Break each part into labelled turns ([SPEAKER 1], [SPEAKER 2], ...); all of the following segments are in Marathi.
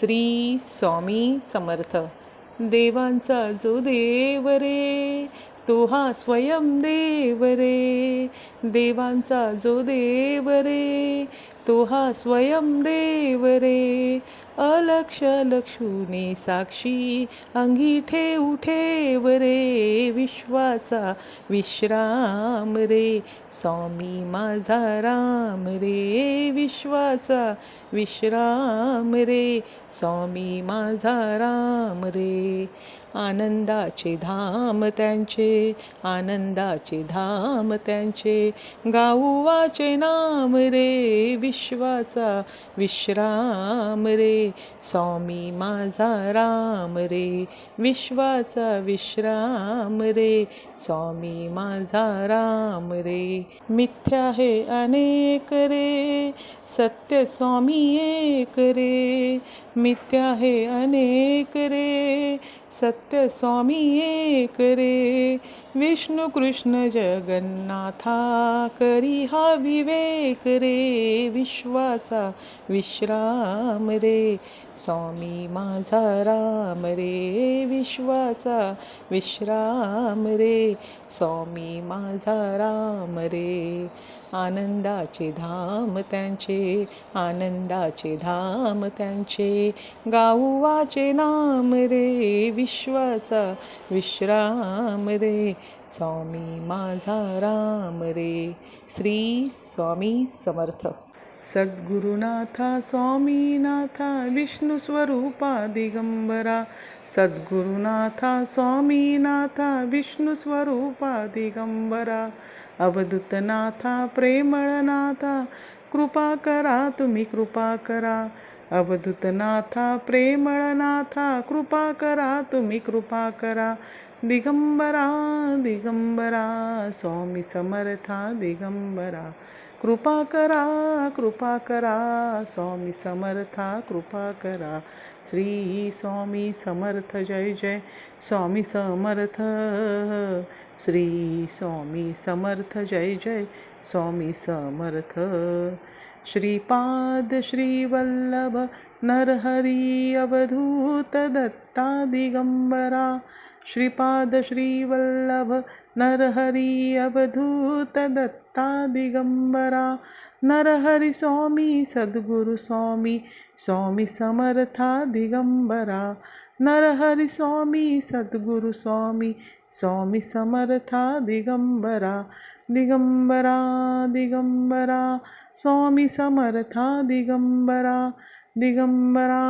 [SPEAKER 1] श्री स्वामी समर्थ. देवांचा जो देव रे तो हा स्वयं देव रे. देवांचा जो देव रे तो हा स्वयं देव रे. अलक्ष लक्ष्मी साक्षी अंगी ठेवू ठेव रे विश्वाचा विश्राम रे. स्वामी माझा राम रे विश्वाचा विश्राम रे. स्वामी माझा राम रे. आनंदाचे धाम त्यांचे आनंदाचे धाम त्यांचे. गाऊवाचे नाम रे विश्वाचा विश्राम रे. स्वामी माझा राम रे विश्वाचा विश्राम रे स्वामी माझा राम रे. मिथ्या हे अनेक रे सत्य स्वामी एक रे. मिथ्या हे अनेक रे सत्य स्वामी एक रे. विष्णू कृष्ण जगन्नाथा करी हा विवेक रे. विश्वाचा विश्राम रे. स्वामी माझा राम रे विश्वासा विश्राम रे. स्वामी माझा राम रे आनंदाचे धाम त्यांचे आनंदाचे धाम त्यांचे. गाऊवाचे नाम रे विश्वाचा विश्राम रे. स्वामी माझा राम रे श्री स्वामी समर्थ. सद्गुरुनाथा स्वामीनाथा विष्णुस्वरूपा दिगंबरा सद्गुरुनाथा स्वामीनाथा विष्णुस्वरूपा दिगंबरा अवधूतनाथा प्रेमळनाथा कृपा करा तुम्ही कृपा करा अवधूतनाथा प्रेमळनाथा कृपा करा तुम्ही कृपा करा दिगंबरा दिगंबरा स्वामी समर्था दिगंबरा कृपा करा कृपा करा स्वामी समर्था कृपा करा. श्री स्वामी समर्थ जय जय. स्वामी समर्थ श्री स्वामी समर्थ जय जय. स्वामी समर्थ श्रीपाद श्रीवल्लभ नरहरी अवधूत दत्ता दिगंबरा श्रीपाद श्रीवल्लभ नरहरी अवधूत दत्ता दिगंबरा नरहरी स्वामी सद्गुरु स्वामी स्वामी समर्था दिगंबरा नरहरी स्वामी सद्गुरु स्वामी स्वामी समर्था दिगंबरा दिगंबरा दिगंबरा स्वामी समर्था दिगंबरा दिगंबरा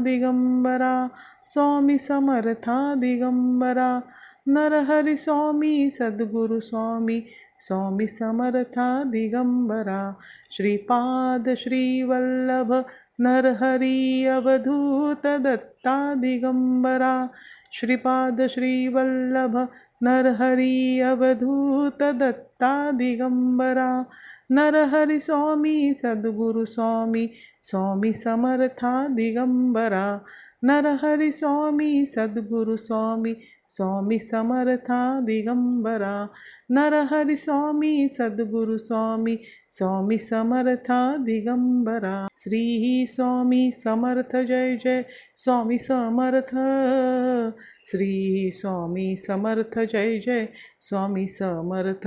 [SPEAKER 1] दिगंबरा स्वामी समर्था दिगंबरा नरहरी स्वामी सद्गुरु स्वामी स्वामी समर्था दिगंबरा श्रीपाद श्रीवल्लभ नरहरी अवधूत दत्ता दिगंबरा श्रीपाद श्रीवल्लभ नरहरी अवधूत दत्ता दिगंबरा नरहरी स्वामी सद्गुरु स्वामी स्वामी समर्था दिगंबरा नरहरी स्वामी सद्गुरु स्वामी स्वामी समर्था दिगंबरा। नरहरी स्वामी सद्गुरु स्वामी स्वामी समर्था दिगंबरा। श्री स्वामी समर्थ जय जय स्वामी समर्थ। श्री स्वामी समर्थ जय जय स्वामी समर्थ।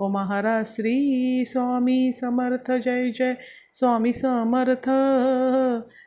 [SPEAKER 1] ओ महाराज श्री स्वामी समर्थ जय जय स्वामी समर्थ।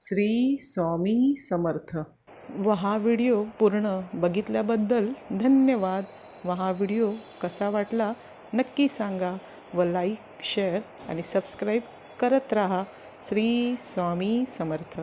[SPEAKER 1] श्री स्वामी समर्थ. व हा व्हिडिओ पूर्ण बघितल्याबद्दल धन्यवाद. व हा व्हिडिओ कसा वाटला नक्की सांगा व लाईक शेअर आणि सबस्क्राईब करत राहा. श्री स्वामी समर्थ.